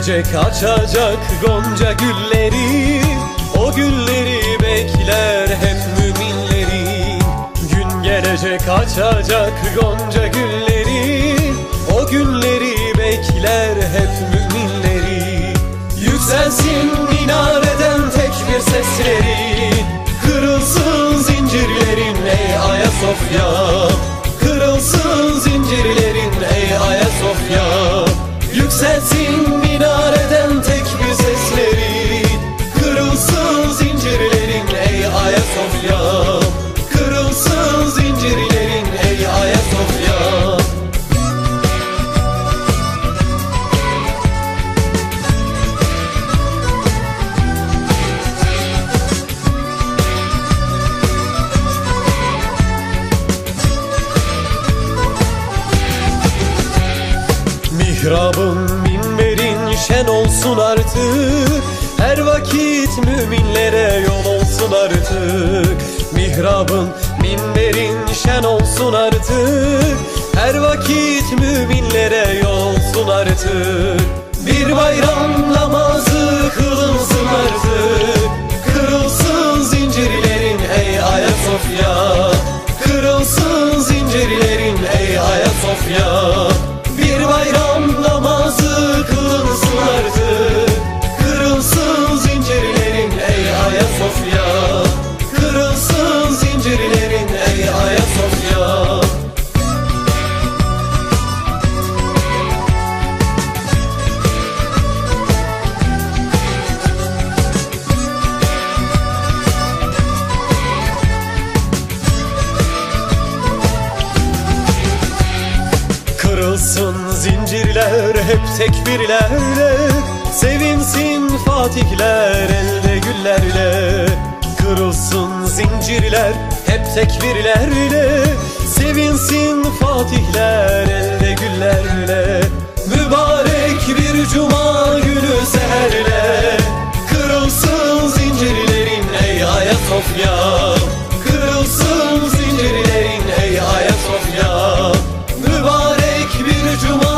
gelecek açacak gonca gülleri. O gülleri bekler hep müminlerin Gün gelecek açacak gonca gülleri. O günleri bekler hep müminleri. Yükselsin minareden tek bir sesleri. Kırılsın zincirlerin ey Ayasofya olsun artık. Her vakit müminlere yol olsun artık. Mihrabın minberin şen olsun artık. Her vakit müminlere yol olsun artık. Bir bayram namazı kılınsın artık. Kırılsın zincirlerin ey Ayasofya. Kırılsın zincirlerin ey Ayasofya zincirler hep tekbirlerle. Sevinsin fatihler elde güllerle. Kırılsın zincirler hep tekbirlerle. Sevinsin fatihler elde güllerle. Mübarek bir cuma günü seherle. Kırılsın zincirlerin ey Ayasofya. Kırılsın zincirlerin ey Ayasofya. Mübarek bir cuma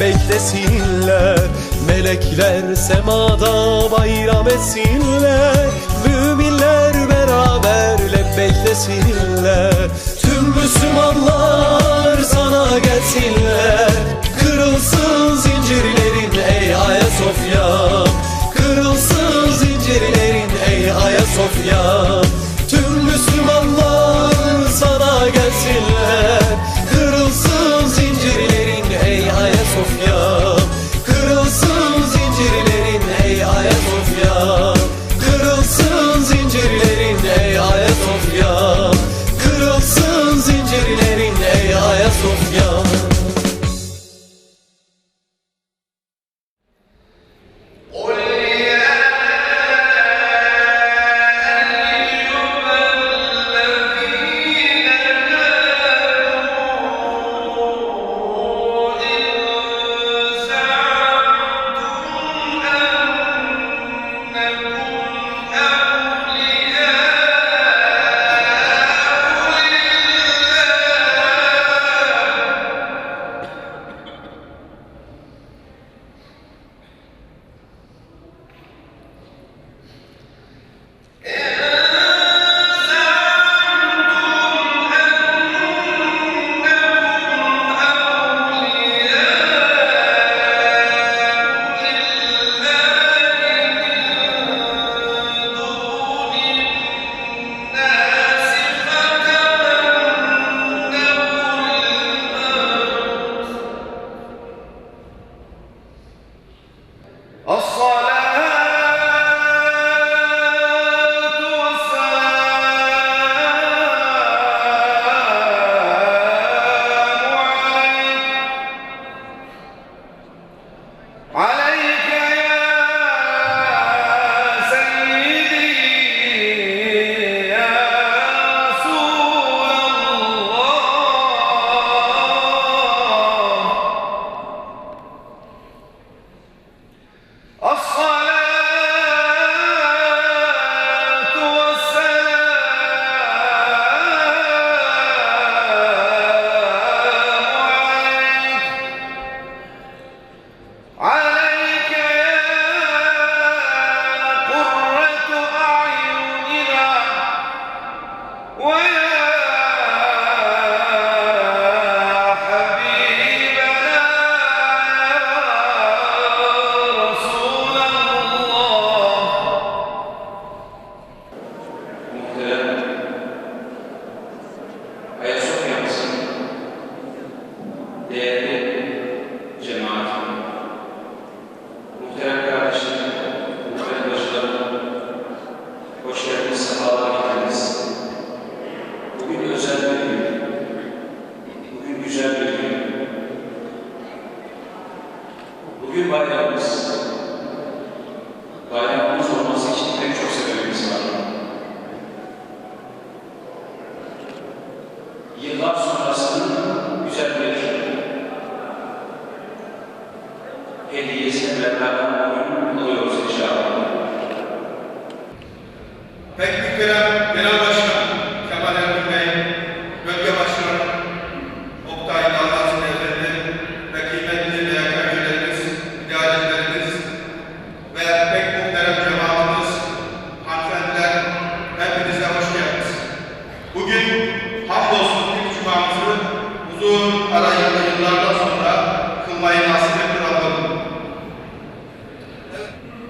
desinler Melekler semada bayram etsinler. Müminler beraber lebbeyk desinler Tüm Müslümanlar sana gelsinler. Kırılsın zincirlerin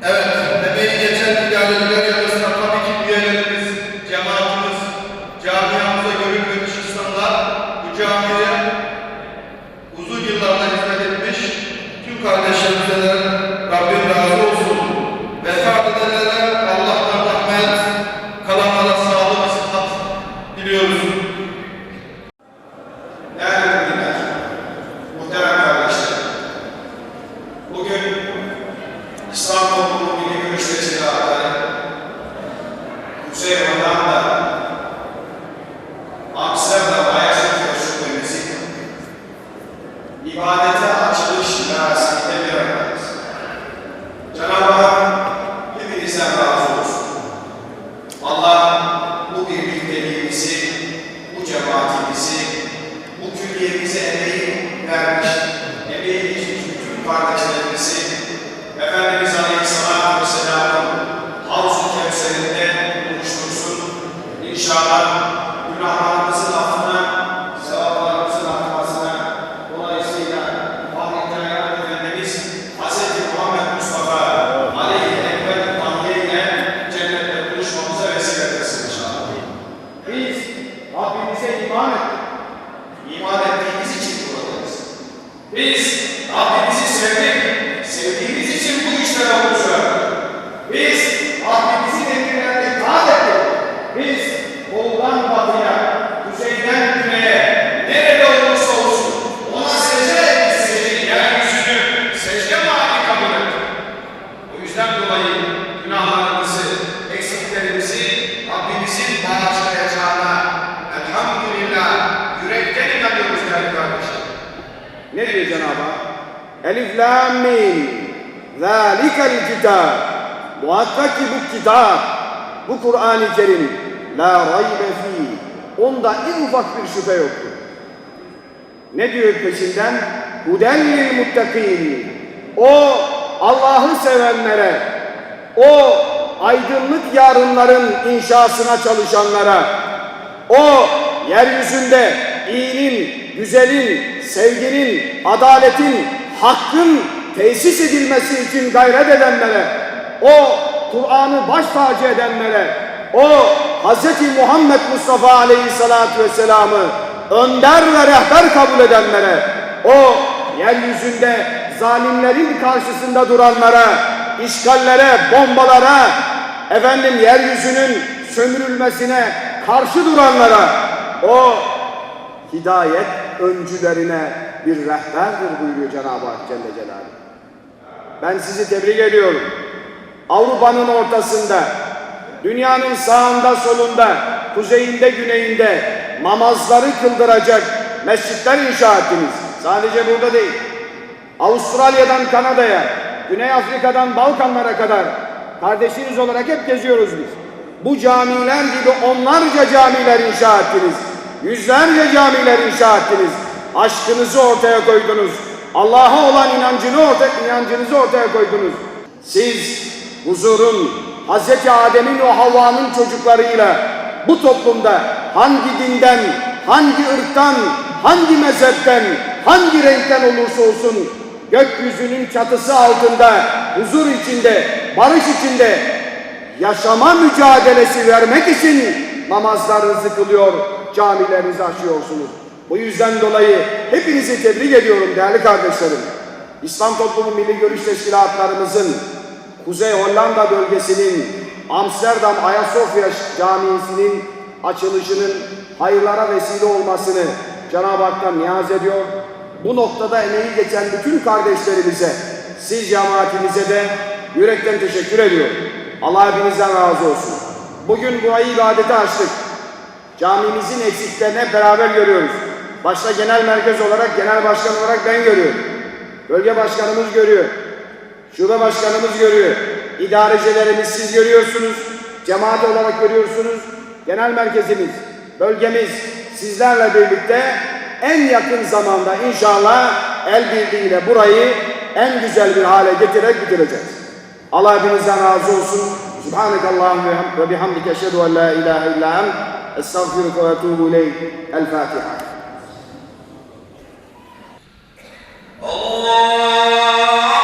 Evet, emeği geçen idareciler yanısında tabii ki üyelerimiz, cemaatimiz, camiamıza görülmemiş insanlar bu camiye uzun yıllardır hizmet etmiş tüm kardeşlerimize de Rabbim razı olsun. Vefat edenlere Allah'tan rahmet, kalanlara sağlık ve sıhhat diliyoruz. Değerli müminler, muhterem kardeşler, bugün İslam toplumu Milli Görüş Teşkilatı, Kuzey Hollanda, Amsterdam Ayasofya Kürsümemizi, ibadete açılış merasimiyle bir aradayız. Cenab-ı Hak hepinizden razı olsun. Allah bu birlikteliğimizi, bu cemaatimizi, bu külliyemize emeği vermiş, emeği geçmiş bütün kardeşlerimizi, Efendimiz Aleyhisselatü Vesselam'ın Havz-ı Kevser'inde buluştursun. İnşallah günahlarımızın affına, sevaplarımızın artmasına, dolayısıyla Fahri Kainat Efendimiz Hz. Muhammed Mustafa Aleyhi Ekber Tahliye ile cennette buluşmamıza vesile etsin inşallah. Biz Rabbimize iman ettik. İman ettiğimiz için buradayız. Biz Rabbimizi sevdik, sevdiğimiz için bu işlere oluşuyoruz. Biz Rabbimizin emirlerine itaat ettik. Biz doğudan batıya, kuzeyden güneye, Nerede olursa olsun ona secde ettik secdeyi, yeryüzünü secde mahalli kabul ettik. O yüzden dolayı günahlarımızı, eksiklerimizi Rabbimizin bağışlayacağına elhamdülillah yürekten inanıyoruz değerli kardeşler. ne diyor Cenab-ı Hak? Elif Lam Mim. Zalikel kitab. Muhakkak ki bu kitap, bu Kur'an-ı Kerim la raybe fi. Onda en ufak bir şüphe yoktur. Ne diyor peşinden? Hudellil muttakin. O Allah'ı sevenlere, o aydınlık yarınların inşasına çalışanlara, o yeryüzünde iyinin, güzelin, sevginin, adaletin, hakkın tesis edilmesi için gayret edenlere, o Kur'an'ı baş tacı edenlere, o Hz. Muhammed Mustafa Aleyhisselatü Vesselam'ı önder ve rehber kabul edenlere, o yeryüzünde zalimlerin karşısında duranlara, işgallere, bombalara, efendim yeryüzünün sömürülmesine karşı duranlara, o hidayet öncülerine bir rehberdir buyuruyor Cenab-ı Hak Celle Celaluhu. Ben sizi tebrik ediyorum. Avrupa'nın ortasında, dünyanın sağında solunda, kuzeyinde güneyinde namazları kıldıracak mescitler inşa ettiniz. Sadece burada değil. Avustralya'dan Kanada'ya, Güney Afrika'dan Balkanlara kadar kardeşiniz olarak hep geziyoruz biz. Bu camiler gibi onlarca camiler inşa ettiniz. Yüzlerce camiler inşa ettiniz. Aşkınızı ortaya koydunuz. Allah'a olan inancını orta, inancınızı ortaya koydunuz. Siz huzurun Hz. Adem'in o Havva'nın çocuklarıyla bu toplumda hangi dinden, hangi ırktan, hangi mezhepten, hangi renkten olursa olsun gökyüzünün çatısı altında huzur içinde, barış içinde yaşama mücadelesi vermek için namazlarınızı kılıyor, camilerinizi açıyorsunuz. Bu yüzden dolayı hepinizi tebrik ediyorum değerli kardeşlerim. İslam Toplumu Milli Görüş Teşkilatlarımızın Kuzey Hollanda bölgesinin Amsterdam Ayasofya Camii'sinin açılışının hayırlara vesile olmasını Cenab-ı Hak'tan niyaz ediyor. Bu noktada emeği geçen bütün kardeşlerimize, siz cemaatimize de yürekten teşekkür ediyorum. Allah hepinizden razı olsun. Bugün burayı ibadete açtık. Camimizin eksiklerini hep beraber görüyoruz. Başta genel merkez olarak, genel başkan olarak ben görüyorum. Bölge başkanımız görüyor. Şube başkanımız görüyor. İdarecilerimiz siz görüyorsunuz. Cemaat olarak görüyorsunuz. Genel merkezimiz, bölgemiz sizlerle birlikte en yakın zamanda inşallah el birliğiyle burayı en güzel bir hale getirerek bitireceğiz. Allah hepinizden razı olsun. Subhanakallahumma ve bihamdike eşhedü en la ilahe illa ent estağfiruke ve etûbü ileyk. El Fatiha. الله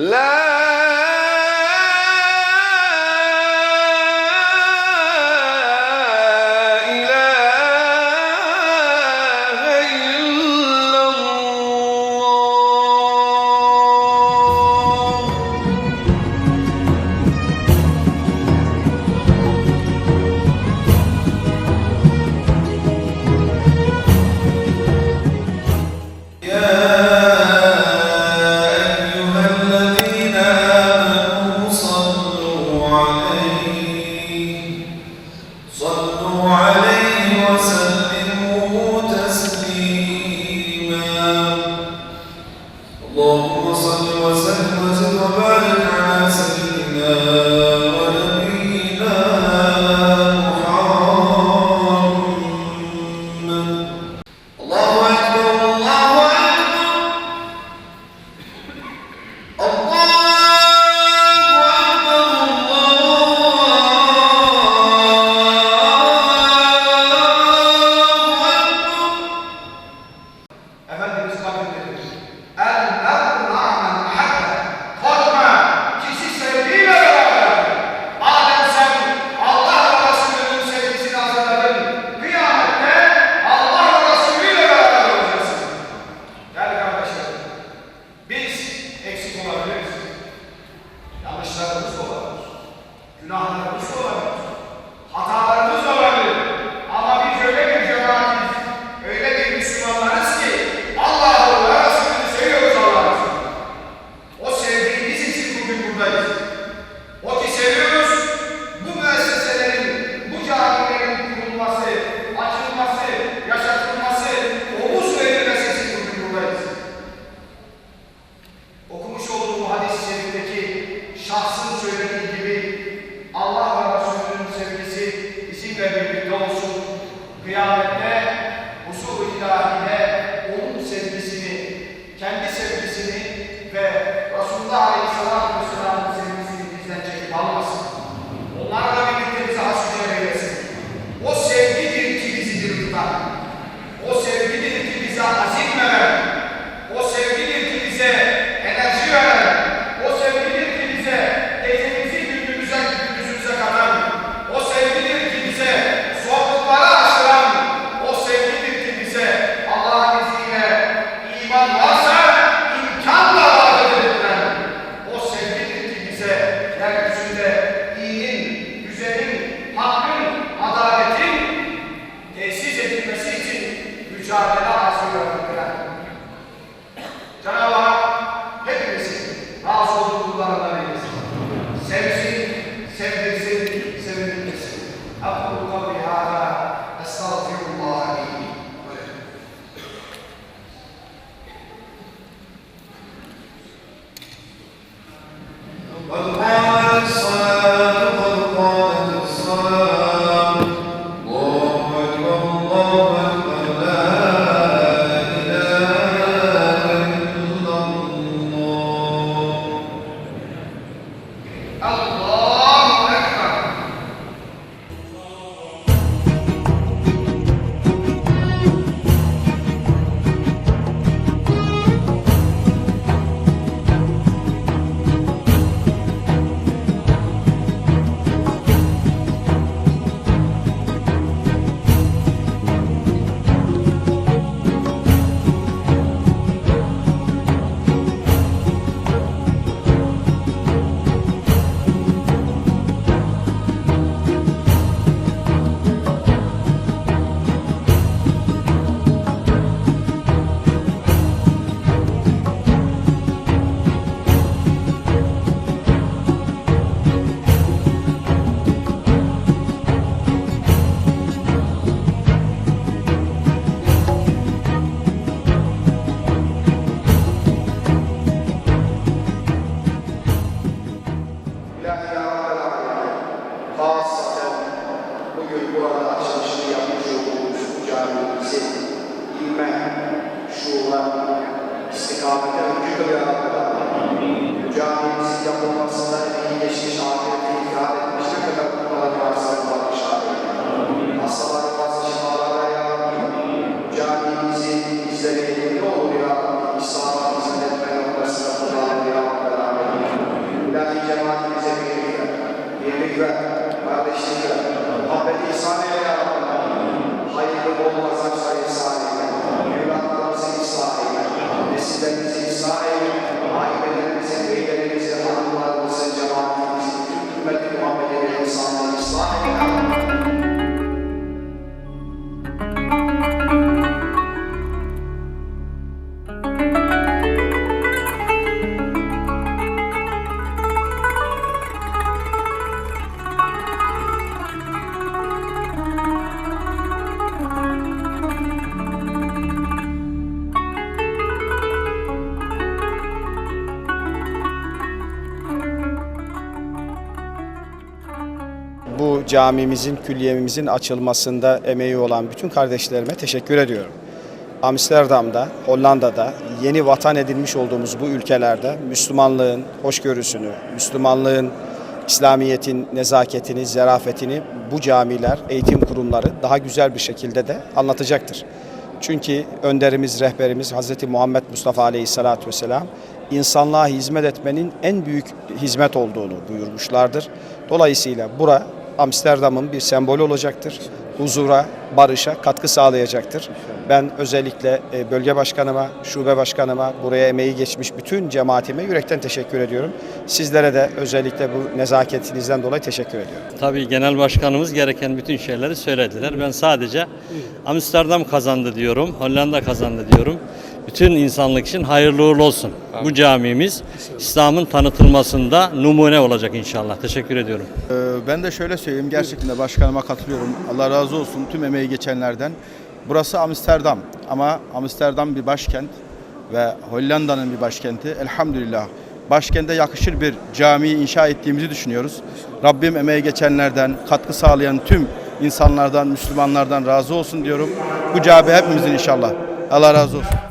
La ensaio camimizin, külliyemimizin açılmasında emeği olan bütün kardeşlerime teşekkür ediyorum. Amsterdam'da, Hollanda'da yeni vatan edinmiş olduğumuz bu ülkelerde Müslümanlığın hoşgörüsünü, Müslümanlığın, İslamiyet'in nezaketini, zerafetini bu camiler, eğitim kurumları daha güzel bir şekilde de anlatacaktır. Çünkü önderimiz, rehberimiz Hz. Muhammed Mustafa Aleyhisselatü Vesselam insanlığa hizmet etmenin en büyük hizmet olduğunu buyurmuşlardır. Dolayısıyla bura Amsterdam'ın bir sembolü olacaktır. Huzura, barışa katkı sağlayacaktır. Ben özellikle e, bölge başkanıma, şube başkanıma, buraya emeği geçmiş bütün cemaatime yürekten teşekkür ediyorum. Sizlere de özellikle bu nezaketinizden dolayı teşekkür ediyorum. Tabii genel başkanımız gereken bütün şeyleri söylediler. Ben sadece Amsterdam kazandı diyorum, Hollanda kazandı diyorum. Bütün insanlık için hayırlı uğurlu olsun. Bu camimiz İslam'ın tanıtılmasında numune olacak inşallah. Teşekkür ediyorum. Ee, Ben de şöyle söyleyeyim, gerçekten de başkanıma katılıyorum. Allah razı olsun tüm emeği geçenlerden. Burası Amsterdam ama Amsterdam bir başkent ve Hollanda'nın bir başkenti. Elhamdülillah başkente yakışır bir camiyi inşa ettiğimizi düşünüyoruz. Rabbim emeği geçenlerden, katkı sağlayan tüm insanlardan, Müslümanlardan razı olsun diyorum. Bu cami hepimizin inşallah. Allah razı olsun.